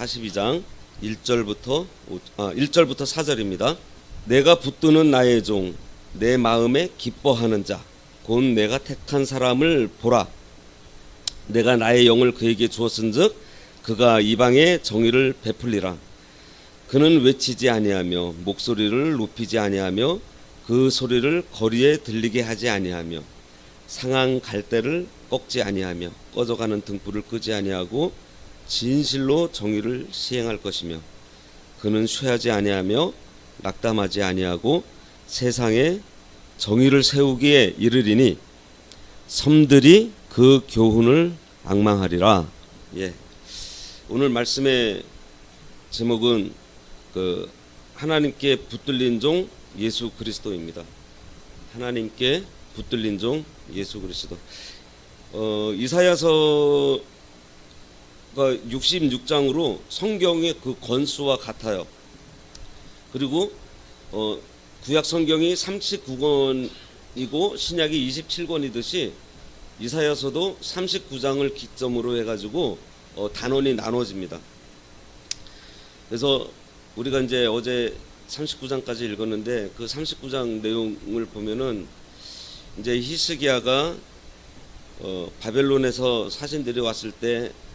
42장 1절부터 아, 1절부터 4절입니다. 내가 붙드는 나의 종 내 마음에 기뻐하는 자 곧 내가 택한 사람을 보라 내가 나의 영을 그에게 주었은즉 그가 이방에 정의를 베풀리라 그는 외치지 아니하며 목소리를 높이지 아니하며 그 소리를 거리에 들리게 하지 아니하며 상한 갈대를 꺾지 아니하며 꺼져가는 등불을 끄지 아니하고 진실로 정의를 시행할 것이며 그는 쉬하지 아니하며 낙담하지 아니하고 세상에 정의를 세우기에 이르리니 섬들이 그 교훈을 악망하리라. 예. 오늘 말씀의 제목은 그 하나님께 붙들린 종 예수 그리스도입니다. 하나님께 붙들린 종 예수 그리스도. 어, 이사야서 가 66장으로 성경의 그 권수와 같아요. 그리고 어, 구약 성경이 39권이고 신약이 27권이듯이 이사야서도 39장을 기점으로 해가지고 어, 단원이 나눠집니다. 그래서 우리가 이제 어제 39장까지 읽었는데 그 39장 내용을 보면은 이제 히스기야가 어, 바벨론에서 사신들이 왔을 때 어,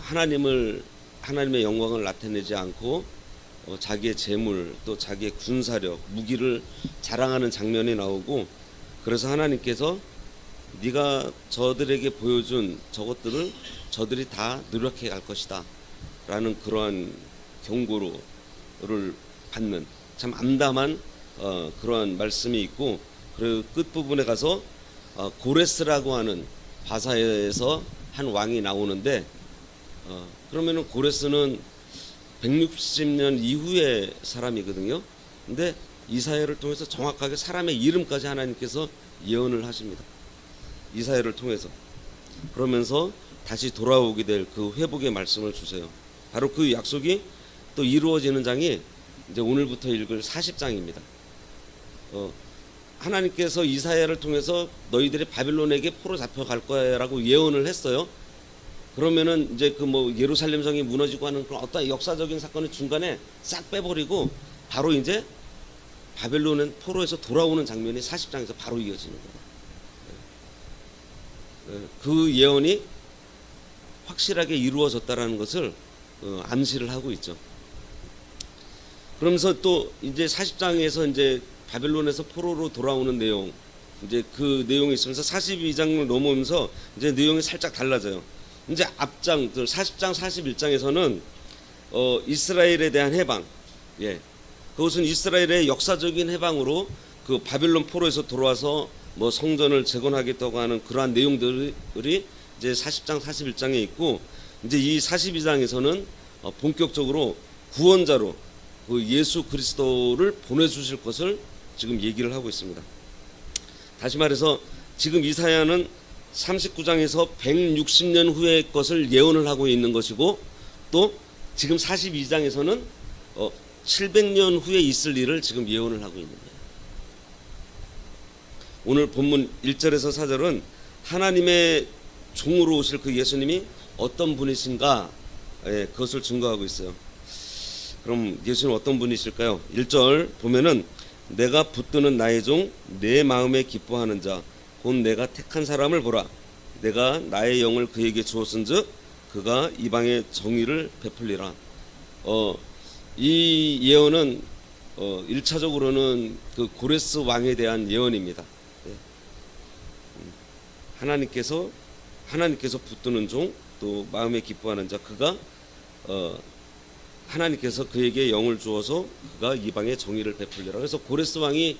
하나님을 하나님의 영광을 나타내지 않고 어, 자기의 재물 또 자기의 군사력 무기를 자랑하는 장면이 나오고 그래서 하나님께서 네가 저들에게 보여준 저것들을 저들이 다 누락해 갈 것이다 라는 그러한 경고를 받는 참 암담한 어, 그러한 말씀이 있고 그리고 끝 부분에 가서 어, 고레스라고 하는 바사에서 한 왕이 나오는데 어, 그러면은 고레스는 160년 이후의 사람이거든요. 근데 이사야를 통해서 정확하게 사람의 이름까지 하나님께서 예언을 하십니다. 이사야를 통해서 그러면서 다시 돌아오게 될 그 회복의 말씀을 주세요. 바로 그 약속이 또 이루어지는 장이 이제 오늘부터 읽을 40장입니다. 어, 하나님께서 이사야를 통해서 너희들이 바빌론에게 포로 잡혀갈 거야라고 예언을 했어요. 그러면은 이제 그 뭐 예루살렘 성이 무너지고 하는 그런 어떤 역사적인 사건을 중간에 싹 빼버리고 바로 이제 바벨론은 포로에서 돌아오는 장면이 40장에서 바로 이어지는 거예요. 예, 그 예언이 확실하게 이루어졌다라는 것을 어, 암시를 하고 있죠. 그러면서 또 이제 40장에서 이제 바벨론에서 포로로 돌아오는 내용 이제 그 내용이 있으면서 42장을 넘어오면서 이제 내용이 살짝 달라져요. 이제 앞장 40장 41장에서는 어, 이스라엘에 대한 해방 예 그것은 이스라엘의 역사적인 해방으로 그 바빌론 포로에서 돌아와서 뭐 성전을 재건하겠다고 하는 그러한 내용들이 이제 40장 41장에 있고 이제 이 42장에서는 어, 본격적으로 구원자로 그 예수 그리스도를 보내주실 것을 지금 얘기를 하고 있습니다. 다시 말해서 지금 이사야는 39장에서 160년 후의 것을 예언을 하고 있는 것이고 또 지금 42장에서는 어, 700년 후에 있을 일을 지금 예언을 하고 있는 거예요. 오늘 본문 1절에서 4절은 하나님의 종으로 오실 그 예수님이 어떤 분이신가 예, 그것을 증거하고 있어요. 그럼 예수는 어떤 분이실까요? 1절 보면은 내가 붙드는 나의 종 내 마음에 기뻐하는 자 곧 내가 택한 사람을 보라 내가 나의 영을 그에게 주었은즉 그가 이방의 정의를 베풀리라 어, 이 예언은 어, 1차적으로는 그 고레스 왕에 대한 예언입니다. 예. 음, 하나님께서 하나님께서 붙드는 종 또 마음에 기뻐하는 자 그가 어, 하나님께서 그에게 영을 주어서 그가 이방의 정의를 베풀리라. 그래서 고레스 왕이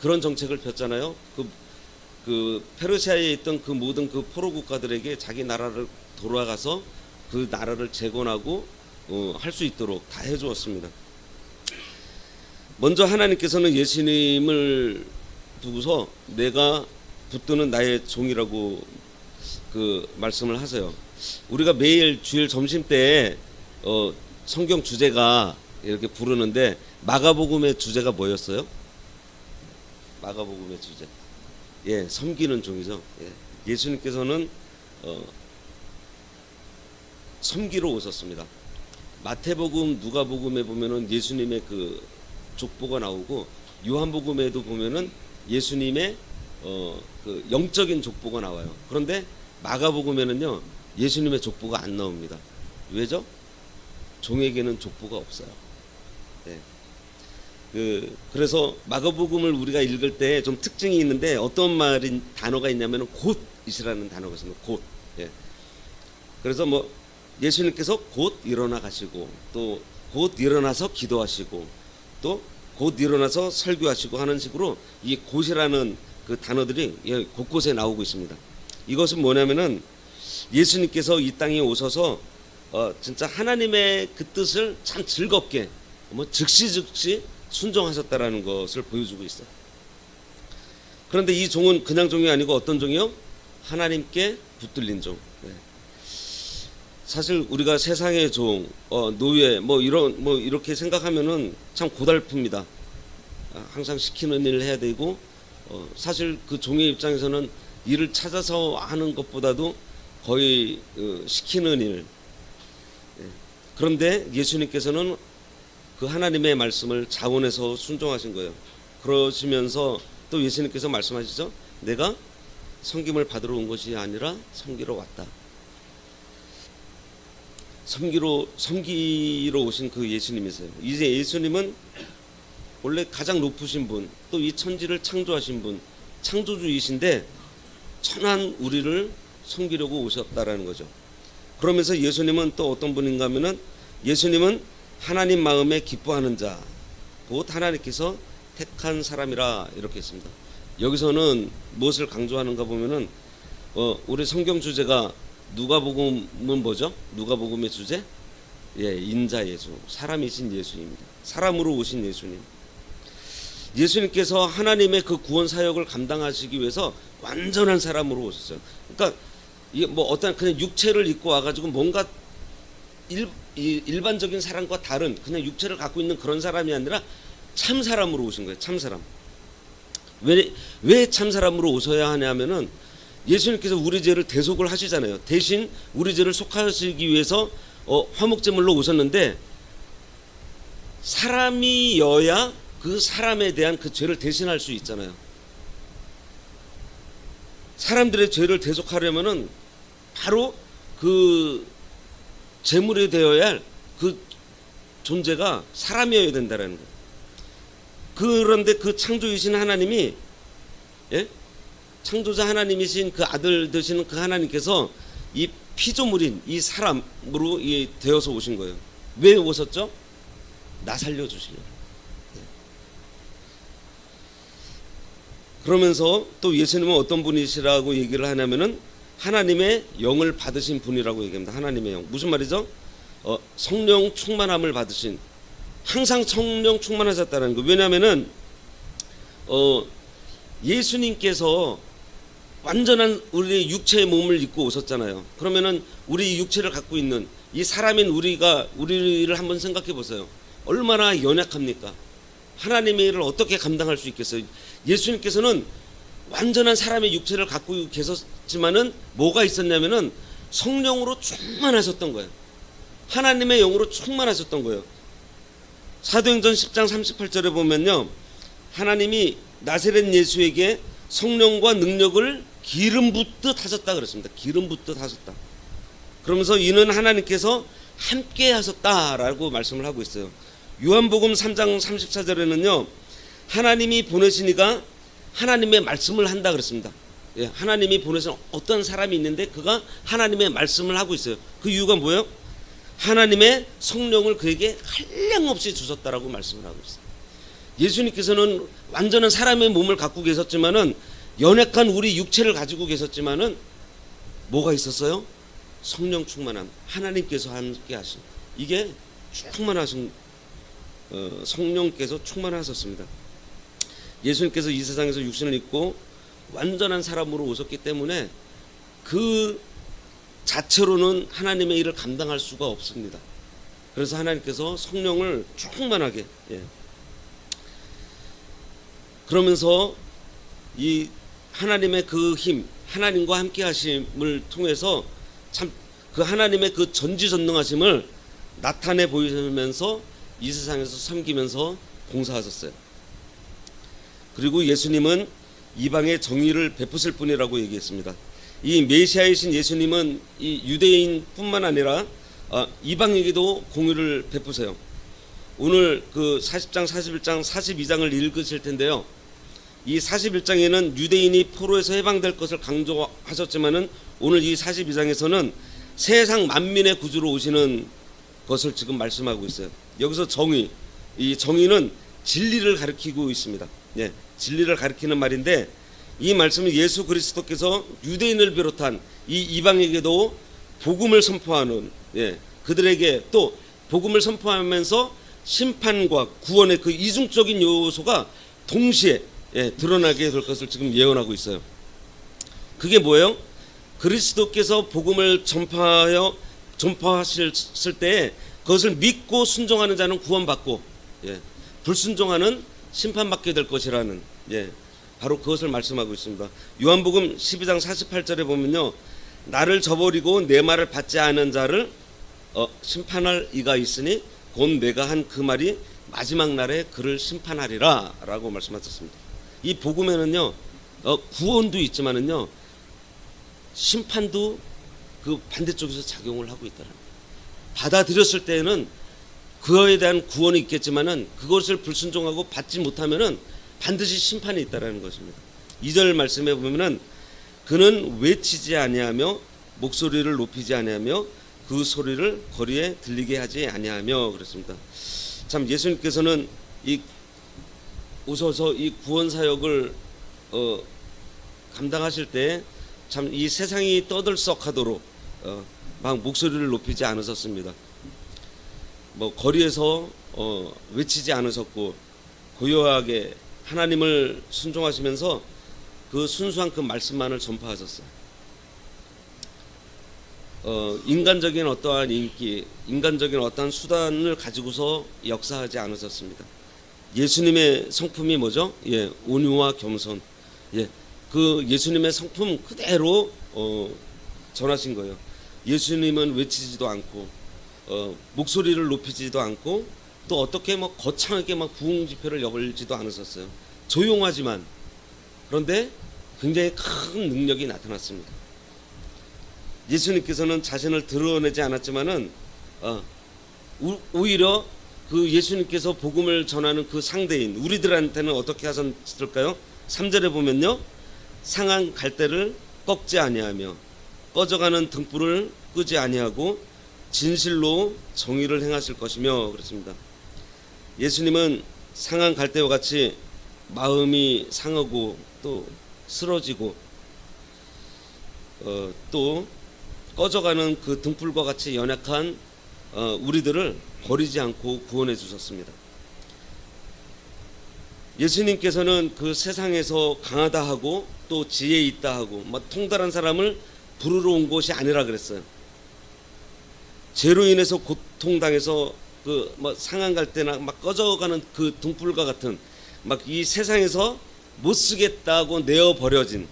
그런 정책을 폈잖아요. 그, 그 페르시아에 있던 그 모든 그 포로 국가들에게 자기 나라를 돌아가서 그 나라를 재건하고 어, 할 수 있도록 다 해주었습니다. 먼저 하나님께서는 예수님을 두고서 내가 붙드는 나의 종이라고 그 말씀을 하세요. 우리가 매일 주일 점심 때 어, 성경 주제가 이렇게 부르는데 마가복음의 주제가 뭐였어요? 마가복음의 주제. 예, 섬기는 종이죠. 예. 예수님께서는 어, 섬기러 오셨습니다. 마태복음, 누가복음에 보면은 예수님의 그 족보가 나오고 요한복음에도 보면은 예수님의 어 그 영적인 족보가 나와요. 그런데 마가복음에는요 예수님의 족보가 안 나옵니다. 왜죠? 종에게는 족보가 없어요. 네. 그 그래서 마가복음을 우리가 읽을 때 좀 특징이 있는데 어떤 말인 단어가 있냐면은 곧이시라는 단어가 있습니다. 곧. 예. 그래서 뭐 예수님께서 곧 일어나 가시고 또 곧 일어나서 기도하시고 또 곧 일어나서 설교하시고 하는 식으로 이 곧이라는 그 단어들이 예, 곳곳에 나오고 있습니다. 이것은 뭐냐면은 예수님께서 이 땅에 오셔서 어, 진짜 하나님의 그 뜻을 참 즐겁게 뭐 즉시 즉시 순종하셨다라는 것을 보여주고 있어요. 그런데 이 종은 그냥 종이 아니고 어떤 종이요? 하나님께 붙들린 종. 네. 사실 우리가 세상의 종, 어, 노예, 뭐 이런 뭐 이렇게 생각하면은 참 고달픕니다. 아, 항상 시키는 일을 해야 되고, 어, 사실 그 종의 입장에서는 일을 찾아서 하는 것보다도 거의 어, 시키는 일. 예. 그런데 예수님께서는 그 하나님의 말씀을 자원해서 순종하신 거예요. 그러시면서 또 예수님께서 말씀하시죠. 내가 섬김을 받으러 온 것이 아니라 섬기러 왔다. 섬기로 섬기러 오신 그 예수님이세요. 이제 예수님은 원래 가장 높으신 분, 또 이 천지를 창조하신 분, 창조주이신데 천한 우리를 섬기려고 오셨다라는 거죠. 그러면서 예수님은 또 어떤 분인가 하면은 예수님은 하나님 마음에 기뻐하는 자, 곧 하나님께서 택한 사람이라 이렇게 했습니다. 여기서는 무엇을 강조하는가 보면은 어, 우리 성경 주제가 누가복음은 뭐죠? 누가복음의 주제? 예, 인자 예수, 사람이신 예수입니다. 사람으로 오신 예수님. 예수님께서 하나님의 그 구원 사역을 감당하시기 위해서 완전한 사람으로 오셨어요. 그러니까 이게 뭐 어떤 그냥 육체를 입고 와가지고 뭔가 일, 이- 일반적인 사람과 다른 그냥 육체를 갖고 있는 그런 사람이 아니라 참 사람으로 오신 거예요. 참 사람. 왜 왜 참 사람으로 오셔야 하냐면은 예수님께서 우리 죄를 대속을 하시잖아요. 대신 우리 죄를 속하시기 위해서 어, 화목제물로 오셨는데 사람이여야 그 사람에 대한 그 죄를 대신할 수 있잖아요. 사람들의 죄를 대속하려면은 바로 그 제물이 되어야 할 그 존재가 사람이어야 된다라는 거예요. 그런데 그 창조이신 하나님이 예? 창조자 하나님이신 그 아들 되시는 그 하나님께서 이 피조물인 이 사람으로 이 되어서 오신 거예요. 왜 오셨죠? 나 살려 주시려고. 그러면서 또 예수님은 어떤 분이시라고 얘기를 하냐면은 하나님의 영을 받으신 분이라고 얘기합니다. 하나님의 영. 무슨 말이죠? 어, 성령 충만함을 받으신 항상 성령 충만하셨다는 거. 왜냐하면은 어, 예수님께서 완전한 우리 육체의 몸을 입고 오셨잖아요. 그러면은 우리 육체를 갖고 있는 이 사람인 우리가 우리를 한번 생각해 보세요. 얼마나 연약합니까? 하나님의 일을 어떻게 감당할 수 있겠어요? 예수님께서는 완전한 사람의 육체를 갖고 계셨지만은 뭐가 있었냐면은 성령으로 충만하셨던 거예요. 하나님의 영으로 충만하셨던 거예요. 사도행전 10장 38절에 보면요. 하나님이 나세렛 예수에게 성령과 능력을 기름 붓듯 하셨다 그랬습니다. 기름 붓듯 하셨다. 그러면서 이는 하나님께서 함께 하셨다라고 말씀을 하고 있어요. 요한복음 3장 34절에는요. 하나님이 보내시니가 하나님의 말씀을 한다 그랬습니다. 예, 하나님이 보내신 어떤 사람이 있는데 그가 하나님의 말씀을 하고 있어요. 그 이유가 뭐예요? 하나님의 성령을 그에게 한량없이 주셨다라고 말씀을 하고 있어요. 예수님께서는 완전한 사람의 몸을 갖고 계셨지만은 연약한 우리 육체를 가지고 계셨지만은 뭐가 있었어요? 성령 충만함. 하나님께서 함께 하신 이게 충만하신 어, 성령께서 충만하셨습니다. 예수님께서 이 세상에서 육신을 입고 완전한 사람으로 오셨기 때문에 그 자체로는 하나님의 일을 감당할 수가 없습니다. 그래서 하나님께서 성령을 충만하게 예. 그러면서 이 하나님의 그 힘, 하나님과 함께 하심을 통해서 참 그 하나님의 그 전지전능하심을 나타내 보이면서 이 세상에서 섬기면서 봉사하셨어요. 그리고 예수님은 이방의 정의를 베푸실 분이라고 얘기했습니다. 이 메시아이신 예수님은 이 유대인뿐만 아니라 아, 이방에게도 공의를 베푸세요. 오늘 그 40장, 41장, 42장을 읽으실 텐데요. 이 41장에는 유대인이 포로에서 해방될 것을 강조하셨지만은 오늘 이 42장에서는 세상 만민의 구주로 오시는 것을 지금 말씀하고 있어요. 여기서 정의, 이 정의는 진리를 가리키고 있습니다. 예, 진리를 가리키는 말인데 이 말씀은 예수 그리스도께서 유대인을 비롯한 이 이방에게도 복음을 선포하는 예, 그들에게 또 복음을 선포하면서 심판과 구원의 그 이중적인 요소가 동시에 예, 드러나게 될 것을 지금 예언하고 있어요. 그게 뭐예요? 그리스도께서 복음을 전파하여 전파하실 때 그것을 믿고 순종하는 자는 구원받고 예, 불순종하는 심판받게 될 것이라는 예, 바로 그것을 말씀하고 있습니다. 요한복음 12장 48절에 보면요. 나를 저버리고 내 말을 받지 않은 자를 어, 심판할 이가 있으니 곧 내가 한 그 말이 마지막 날에 그를 심판하리라 라고 말씀하셨습니다. 이 복음에는요. 어, 구원도 있지만은요. 심판도 그 반대쪽에서 작용을 하고 있다는. 받아들였을 때에는 그거에 대한 구원이 있겠지만은 그것을 불순종하고 받지 못하면은 반드시 심판이 있다라는 것입니다. 2절 말씀에 보면은 그는 외치지 아니하며 목소리를 높이지 아니하며 그 소리를 거리에 들리게 하지 아니하며 그랬습니다. 참 예수님께서는 이 오셔서 이 구원 사역을 어, 감당하실 때 참 이 세상이 떠들썩하도록 어, 막 목소리를 높이지 않으셨습니다. 뭐 거리에서 어, 외치지 않으셨고 고요하게 하나님을 순종하시면서 그 순수한 그 말씀만을 전파하셨어요. 어, 인간적인 어떠한 인기, 인간적인 어떠한 수단을 가지고서 역사하지 않으셨습니다. 예수님의 성품이 뭐죠? 예, 온유와 겸손. 예, 그 예수님의 성품 그대로 어, 전하신 거예요. 예수님은 외치지도 않고 어, 목소리를 높이지도 않고 또 어떻게 뭐 거창하게 막 부흥 집회를 열지도 않으셨어요. 조용하지만 그런데 굉장히 큰 능력이 나타났습니다. 예수님께서는 자신을 드러내지 않았지만은 어, 우- 오히려 그 예수님께서 복음을 전하는 그 상대인 우리들한테는 어떻게 하셨을까요? 3절에 보면요. 상한 갈대를 꺾지 아니하며 꺼져가는 등불을 끄지 아니하고 진실로 정의를 행하실 것이며 그렇습니다. 예수님은 상한 갈대와 같이 마음이 상하고 또 쓰러지고 어, 또 꺼져가는 그 등불과 같이 연약한 어, 우리들을 버리지 않고 구원해 주셨습니다. 예수님께서는 그 세상에서 강하다 하고 또 지혜 있다 하고 막 통달한 사람을 부르러 온 것이 아니라 그랬어요. 죄로 인해서 고통당해서 그뭐 상한 갈 때나 막 꺼져가는 그 등불과 같은 막 이 세상에서 못 쓰겠다고 내어 버려진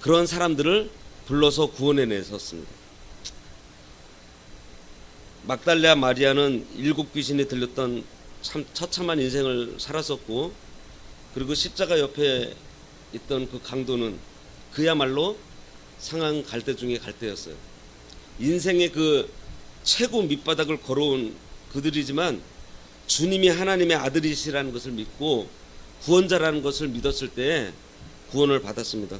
그런 사람들을 불러서 구원해 내셨습니다. 막달레아 마리아는 일곱 귀신이 들렸던 참 처참한 인생을 살았었고 그리고 십자가 옆에 있던 그 강도는 그야말로 상한 갈대 중에 갈대였어요. 인생의 그 최고 밑바닥을 걸어온 그들이지만 주님이 하나님의 아들이시라는 것을 믿고 구원자라는 것을 믿었을 때 구원을 받았습니다.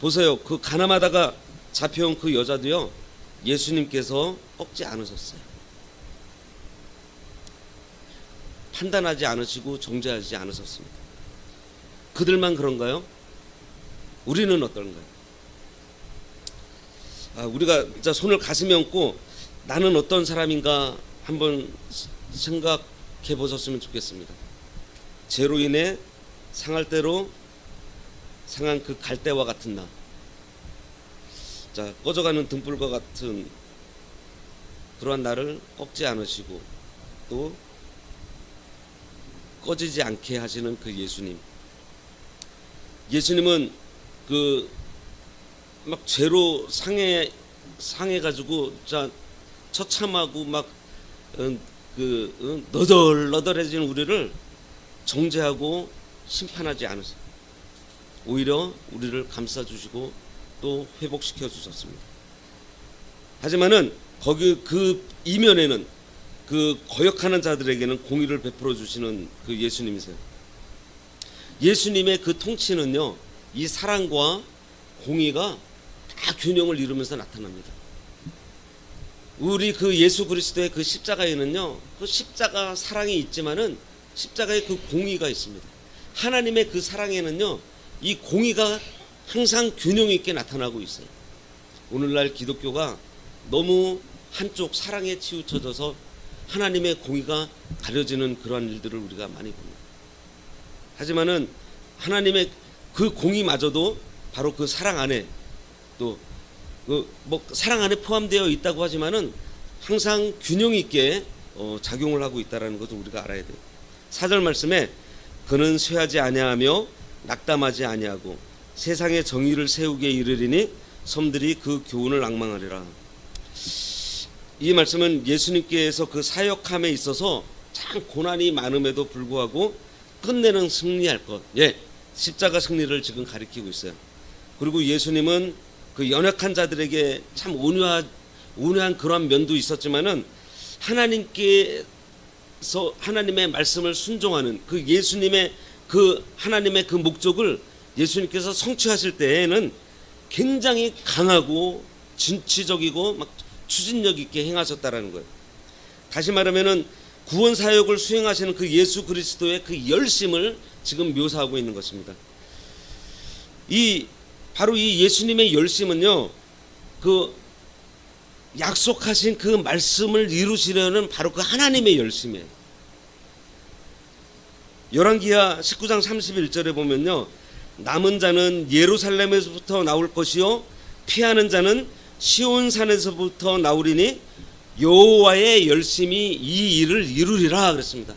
보세요. 그 가나마다가 잡혀온 그 여자도요. 예수님께서 꺾지 않으셨어요. 판단하지 않으시고 정죄하지 않으셨습니다. 그들만 그런가요? 우리는 어떤가요? 아, 우리가 진짜 손을 가슴에 얹고 나는 어떤 사람인가 한번 생각해 보셨으면 좋겠습니다. 죄로 인해 상할 대로 상한 그 갈대와 같은 나. 자, 꺼져가는 등불과 같은 그러한 나를 꺾지 않으시고 또 꺼지지 않게 하시는 그 예수님. 예수님은 그 막 죄로 상해 상해 가지고 자 처참하고 막 어, 그 어, 너덜너덜해진 우리를 정죄하고 심판하지 않으세요. 오히려 우리를 감싸 주시고 또 회복시켜 주셨습니다. 하지만은 거기 그 이면에는 그 거역하는 자들에게는 공의를 베풀어 주시는 그 예수님이세요. 예수님의 그 통치는요, 이 사랑과 공의가 다 균형을 이루면서 나타납니다. 우리 그 예수 그리스도의 그 십자가에는요, 그 십자가 사랑이 있지만은 십자가에 그 공의가 있습니다. 하나님의 그 사랑에는요, 이 공의가 항상 균형 있게 나타나고 있어요. 오늘날 기독교가 너무 한쪽 사랑에 치우쳐져서 하나님의 공의가 가려지는 그러한 일들을 우리가 많이 봅니다. 하지만은 하나님의 그 공의마저도 바로 그 사랑 안에 또 그 뭐 사랑 안에 포함되어 있다고 하지만은 항상 균형 있게 어, 작용을 하고 있다라는 것을 우리가 알아야 돼요. 사절 말씀에 그는 쇠하지 아니하며 낙담하지 아니하고 세상의 정의를 세우게 이르리니 섬들이 그 교훈을 앙망하리라. 이 말씀은 예수님께서 그 사역함에 있어서 참 고난이 많음에도 불구하고 끝내는 승리할 것. 예. 십자가 승리를 지금 가리키고 있어요. 그리고 예수님은 그 연약한 자들에게 참 온유하, 온유한 그러한 면도 있었지만은 하나님께서 하나님의 말씀을 순종하는 그 예수님의 그 하나님의 그 목적을 예수님께서 성취하실 때에는 굉장히 강하고 진취적이고 막 추진력 있게 행하셨다라는 거예요. 다시 말하면은 구원 사역을 수행하시는 그 예수 그리스도의 그 열심을 지금 묘사하고 있는 것입니다. 이 바로 이 예수님의 열심은요. 그 약속하신 그 말씀을 이루시려는 바로 그 하나님의 열심이에요. 열왕기하 19장 31절에 보면요. 남은 자는 예루살렘에서부터 나올 것이요 피하는 자는 시온 산에서부터 나오리니 여호와의 열심히 이 일을 이루리라 그랬습니다.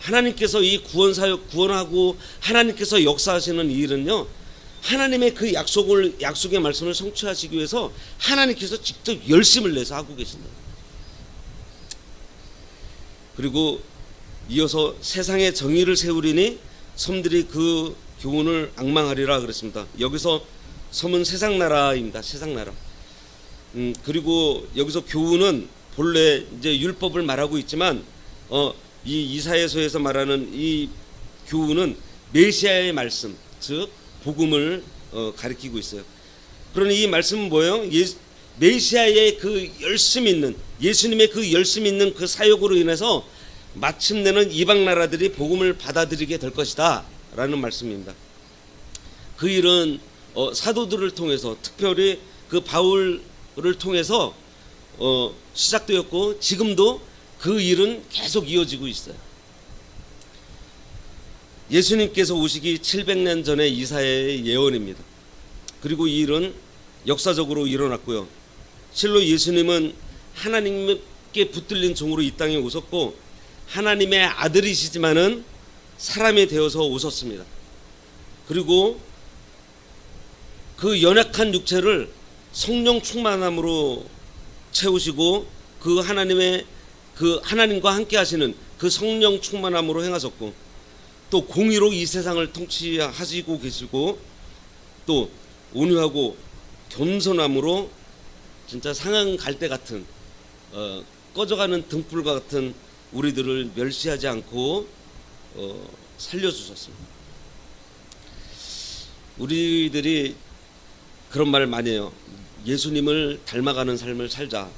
하나님께서 이 구원 사역 구원하고 하나님께서 역사하시는 이 일은요. 하나님의 그 약속을 약속의 말씀을 성취하시기 위해서 하나님께서 직접 열심을 내서 하고 계신다. 그리고 이어서 세상의 정의를 세우리니 섬들이 그 교훈을 악망하리라 그랬습니다. 여기서 섬은 세상 나라입니다. 세상 나라. 음, 그리고 여기서 교훈은 본래 이제 율법을 말하고 있지만 어, 이 이사야서에서 말하는 이 교훈은 메시아의 말씀, 즉 복음을 어, 가리키고 있어요. 그러니 이 말씀은 뭐예요? 예, 메시아의 그 열심 있는 예수님의 그 열심 있는 그 사역으로 인해서 마침내는 이방 나라들이 복음을 받아들이게 될 것이다라는 말씀입니다. 그 일은 어, 사도들을 통해서 특별히 그 바울을 통해서 어, 시작되었고 지금도 그 일은 계속 이어지고 있어요. 예수님께서 오시기 700년 전에 이사야의 예언입니다. 그리고 이 일은 역사적으로 일어났고요. 실로 예수님은 하나님께 붙들린 종으로 이 땅에 오셨고 하나님의 아들이시지만은 사람이 되어서 오셨습니다. 그리고 그 연약한 육체를 성령 충만함으로 채우시고 그 하나님의 그 하나님과 함께 하시는 그 성령 충만함으로 행하셨고 또 공의로 이 세상을 통치하시고 계시고 또 온유하고 겸손함으로 진짜 상한 갈대 같은 어, 꺼져가는 등불과 같은 우리들을 멸시하지 않고 어, 살려주셨습니다. 우리들이 그런 말을 많이 해요. 예수님을 닮아가는 삶을 살자.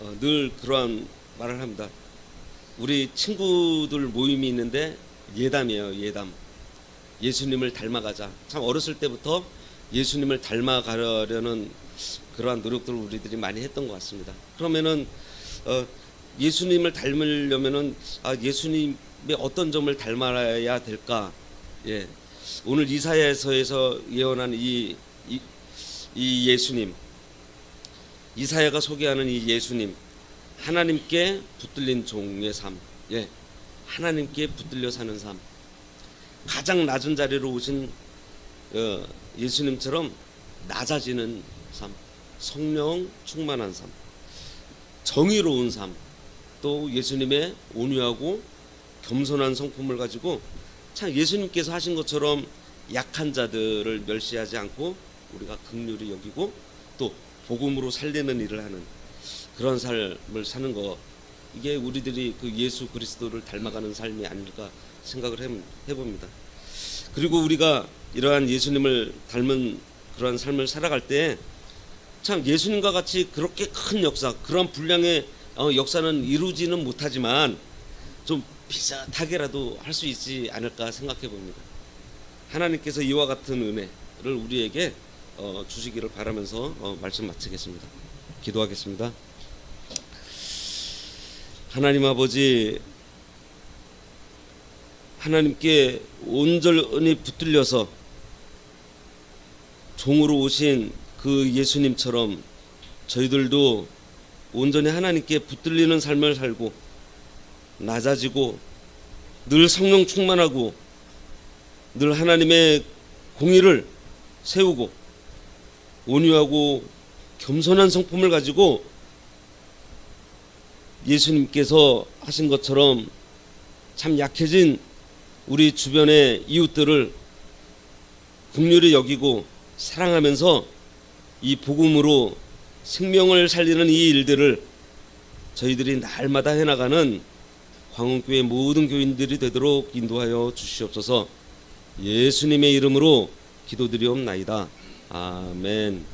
어, 늘 그러한 말을 합니다. 우리 친구들 모임이 있는데 예담이에요. 예담. 예수님을 닮아가자. 참 어렸을 때부터 예수님을 닮아가려는 그러한 노력들을 우리들이 많이 했던 것 같습니다. 그러면은 어, 예수님을 닮으려면은 아, 예수님의 어떤 점을 닮아야 될까? 예. 오늘 이사야서에서 예언한 이, 이, 이 예수님, 이사야가 소개하는 이 예수님, 하나님께 붙들린 종의 삶, 예, 하나님께 붙들려 사는 삶, 가장 낮은 자리로 오신 어, 예수님처럼 낮아지는 삶, 성령 충만한 삶, 정의로운 삶, 또 예수님의 온유하고 겸손한 성품을 가지고 참 예수님께서 하신 것처럼 약한 자들을 멸시하지 않고 우리가 긍휼히 여기고 또 복음으로 살리는 일을 하는 그런 삶을 사는 거 이게 우리들이 그 예수 그리스도를 닮아가는 삶이 아닐까 생각을 해- 해봅니다. 그리고 우리가 이러한 예수님을 닮은 그러한 삶을 살아갈 때 참 예수님과 같이 그렇게 큰 역사, 그런 분량의 어, 역사는 이루지는 못하지만 좀 비슷하게라도 할 수 있지 않을까 생각해 봅니다. 하나님께서 이와 같은 은혜를 우리에게 어, 주시기를 바라면서 어, 말씀 마치겠습니다. 기도하겠습니다. 하나님 아버지 하나님께 온전히 붙들려서 종으로 오신 그 예수님처럼 저희들도 온전히 하나님께 붙들리는 삶을 살고 낮아지고 늘 성령 충만하고 늘 하나님의 공의를 세우고 온유하고 겸손한 성품을 가지고 예수님께서 하신 것처럼 참 약해진 우리 주변의 이웃들을 국률이 여기고 사랑하면서 이 복음으로 생명을 살리는 이 일들을 저희들이 날마다 해나가는 광운교회 모든 교인들이 되도록 인도하여 주시옵소서 예수님의 이름으로 기도드리옵나이다. 아멘.